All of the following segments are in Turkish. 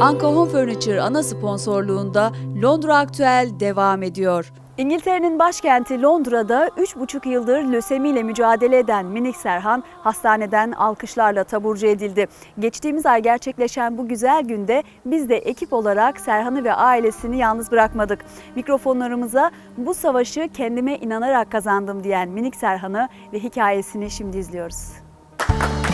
Anka Home Furniture ana sponsorluğunda Londra Aktüel devam ediyor. İngiltere'nin başkenti Londra'da 3,5 yıldır lösemiyle mücadele eden Minik Serhan hastaneden alkışlarla taburcu edildi. Geçtiğimiz ay gerçekleşen bu güzel günde biz de ekip olarak Serhan'ı ve ailesini yalnız bırakmadık. Mikrofonlarımıza bu savaşı kendime inanarak kazandım diyen Minik Serhan'ı ve hikayesini şimdi izliyoruz. Ömrümüzün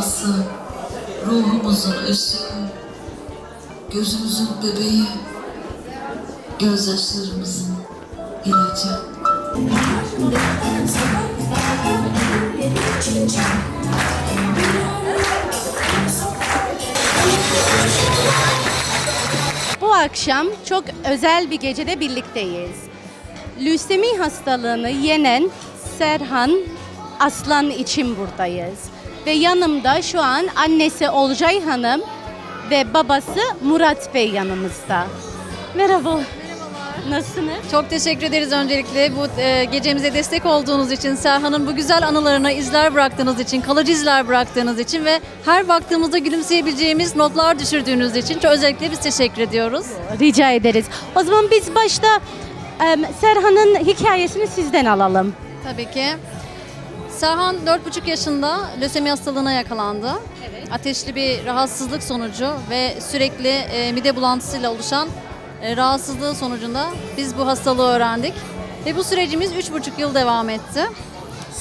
manası, ruhumuzun ışığı, gözümüzün bebeği, gözyaşlarımızın ilacı. Bu akşam çok özel bir gecede birlikteyiz. Lösemi hastalığını yenen Serhan Aslan için buradayız. Ve yanımda şu an annesi Olcay Hanım ve babası Murat Bey yanımızda. Merhaba. Nasılsınız? Çok teşekkür ederiz öncelikle bu e, gecemize destek olduğunuz için, Serhan'ın bu güzel anılarına izler bıraktığınız için, kalıcı izler bıraktığınız için ve her baktığımızda gülümseyebileceğimiz notlar düşürdüğünüz için çok özellikle biz teşekkür ediyoruz. Rica ederiz. O zaman biz başta em, Serhan'ın hikayesini sizden alalım. Tabii ki. Serhan 4,5 yaşında lösemi hastalığına yakalandı. Ateşli bir rahatsızlık sonucu ve sürekli e, mide bulantısıyla oluşan e, rahatsızlığı sonucunda biz bu hastalığı öğrendik. Ve bu sürecimiz 3,5 yıl devam etti.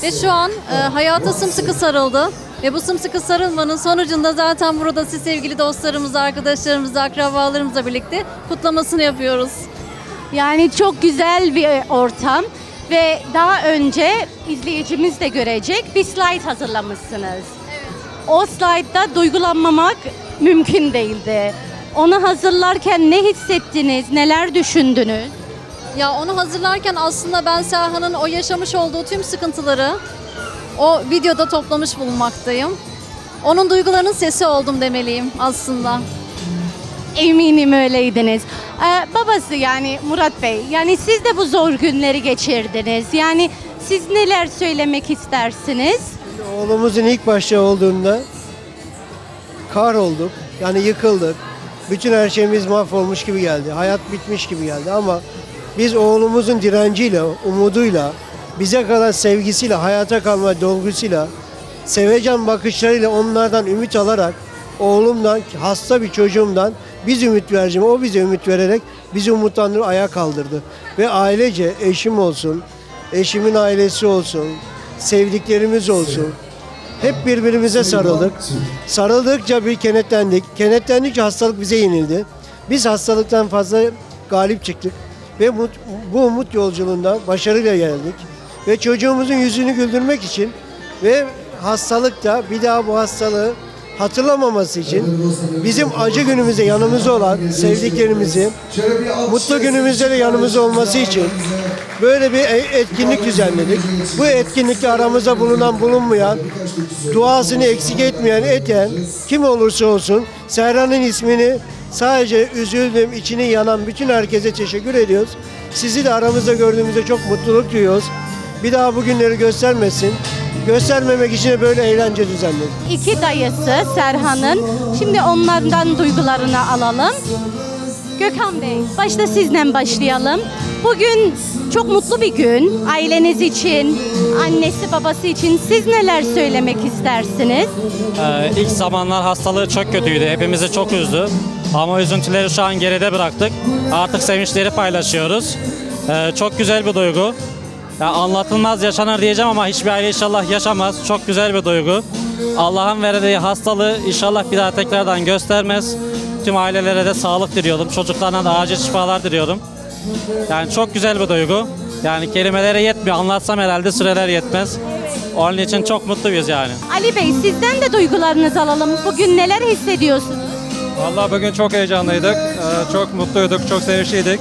Ve şu an e, hayata sımsıkı sarıldı. Ve bu sımsıkı sarılmanın sonucunda zaten burada siz sevgili dostlarımızla, arkadaşlarımızla, akrabalarımızla birlikte kutlamasını yapıyoruz. Yani çok güzel bir ortam ve daha önce izleyicimiz de görecek bir slide hazırlamışsınız. O slide'da duygulanmamak mümkün değildi. Onu hazırlarken ne hissettiniz, neler düşündünüz? Ya onu hazırlarken aslında ben Serhan'ın o yaşamış olduğu tüm sıkıntıları o videoda toplamış bulunmaktayım. Onun duygularının sesi oldum demeliyim aslında. Eminim öyleydiniz. Ee, babası yani Murat Bey, yani siz de bu zor günleri geçirdiniz. Yani siz neler söylemek istersiniz? Oğlumuzun ilk başta olduğunda kahrolduk. Yani yıkıldık. Bütün her şeyimiz mahvolmuş gibi geldi. Hayat bitmiş gibi geldi ama biz oğlumuzun direnciyle, umuduyla, bize kadar sevgisiyle, hayata kalma dolgusuyla, sevecen bakışlarıyla onlardan ümit alarak oğlumdan, hasta bir çocuğumdan biz ümit vereceğim. O bize ümit vererek bizi umutlandırıp ayağa kaldırdı. Ve ailece eşim olsun, eşimin ailesi olsun, sevdiklerimiz olsun. Hep birbirimize sarıldık. Sarıldıkça bir kenetlendik. Kenetlendikçe hastalık bize yenildi. Biz hastalıktan fazla galip çıktık. Ve bu umut yolculuğunda başarıyla geldik. Ve çocuğumuzun yüzünü güldürmek için ve hastalıkta bir daha bu hastalığı hatırlamaması için bizim acı günümüzde yanımızda olan sevdiklerimizi mutlu günümüzde de yanımızda olması için böyle bir e- etkinlik düzenledik. Bu etkinlikte aramızda bulunan bulunmayan, duasını eksik etmeyen, eten kim olursa olsun Serhan'ın ismini sadece üzüldüm, içini yanan bütün herkese teşekkür ediyoruz. Sizi de aramızda gördüğümüzde çok mutluluk duyuyoruz. Bir daha bu günleri göstermesin. Göstermemek için böyle eğlence düzenledik. İki dayısı Serhan'ın. Şimdi onlardan duygularını alalım. Gökhan Bey, başta sizden başlayalım. Bugün çok mutlu bir gün. Aileniz için, annesi babası için siz neler söylemek istersiniz? Ee, ilk zamanlar hastalığı çok kötüydü. Hepimizi çok üzdü. Ama üzüntüleri şu an geride bıraktık. Artık sevinçleri paylaşıyoruz. Ee, çok güzel bir duygu. Ya anlatılmaz yaşanır diyeceğim ama hiçbir aile inşallah yaşamaz. Çok güzel bir duygu. Allah'ın verdiği hastalığı inşallah bir daha tekrardan göstermez. Tüm ailelere de sağlık diliyorum. Çocuklarına da acil şifalar diliyorum. Yani çok güzel bir duygu. Yani kelimelere yetmiyor. Anlatsam herhalde süreler yetmez. Onun için çok mutluyuz yani. Ali Bey sizden de duygularınızı alalım. Bugün neler hissediyorsunuz? Vallahi bugün çok heyecanlıydık, ee, çok mutluyduk, çok sevinçliydik.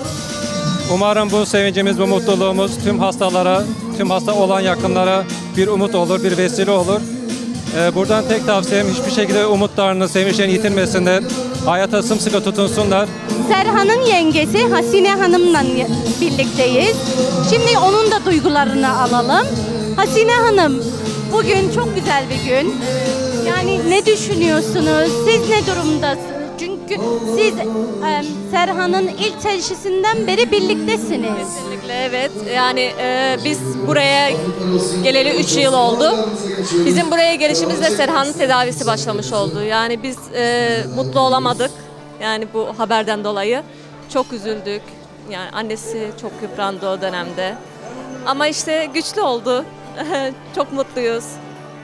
Umarım bu sevincimiz, bu mutluluğumuz tüm hastalara, tüm hasta olan yakınlara bir umut olur, bir vesile olur. Ee, Buradan tek tavsiyem hiçbir şekilde umutlarını, sevinçlerini yitirmesinler. Hayata sımsıkı tutunsunlar. Serhan'ın yengesi Hasine Hanım'la birlikteyiz. Şimdi onun da duygularını alalım. Hasine Hanım, bugün çok güzel bir gün. Yani ne düşünüyorsunuz? Siz ne durumdasınız? Çünkü siz em, Serhan'ın ilk teşhisinden beri birliktesiniz. Kesinlikle evet. Yani e, biz buraya geleli 3 yıl oldu. Bizim buraya gelişimizde Serhan'ın tedavisi başlamış oldu. Yani biz e, mutlu olamadık. Yani bu haberden dolayı. Çok üzüldük. Yani annesi çok yıprandı o dönemde. Ama işte güçlü oldu. çok mutluyuz.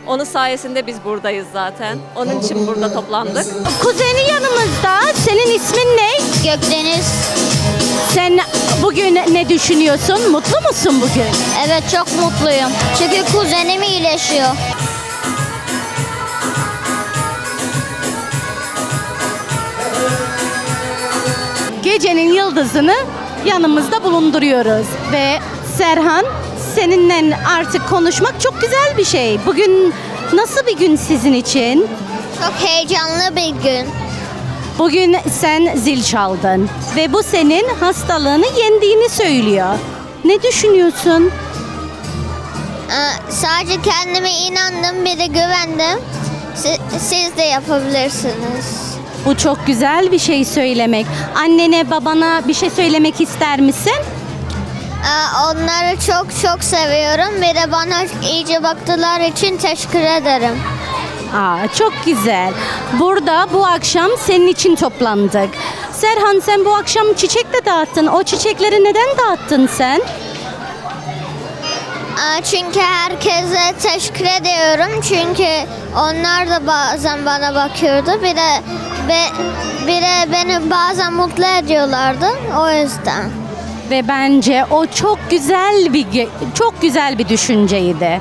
Onun sayesinde biz buradayız zaten. Onun için burada toplandık. Kuzeni yanımızda. Senin ismin ne? Gökdeniz. Sen bugün ne düşünüyorsun? Mutlu musun bugün? Evet çok mutluyum. Çünkü kuzenim iyileşiyor. Gecenin yıldızını yanımızda bulunduruyoruz ve Serhan seninle artık konuşmak çok güzel bir şey. Bugün nasıl bir gün sizin için? Çok heyecanlı bir gün. Bugün sen zil çaldın ve bu senin hastalığını yendiğini söylüyor. Ne düşünüyorsun? Ee, sadece kendime inandım bir de güvendim. Si- siz de yapabilirsiniz. Bu çok güzel bir şey söylemek. Annene, babana bir şey söylemek ister misin? Ee, onları çok çok seviyorum. Bir de bana iyice baktılar için teşekkür ederim. Aa, çok güzel. Burada bu akşam senin için toplandık. Serhan sen bu akşam çiçek de dağıttın. O çiçekleri neden dağıttın sen? Ee, çünkü herkese teşekkür ediyorum. Çünkü onlar da bazen bana bakıyordu. Bir de be, bir de beni bazen mutlu ediyorlardı. O yüzden. Ve bence o çok güzel bir çok güzel bir düşünceydi.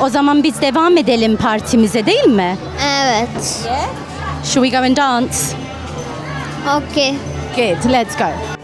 O zaman biz devam edelim partimize değil mi? Evet. Should we go and dance? Okay. Good, let's go.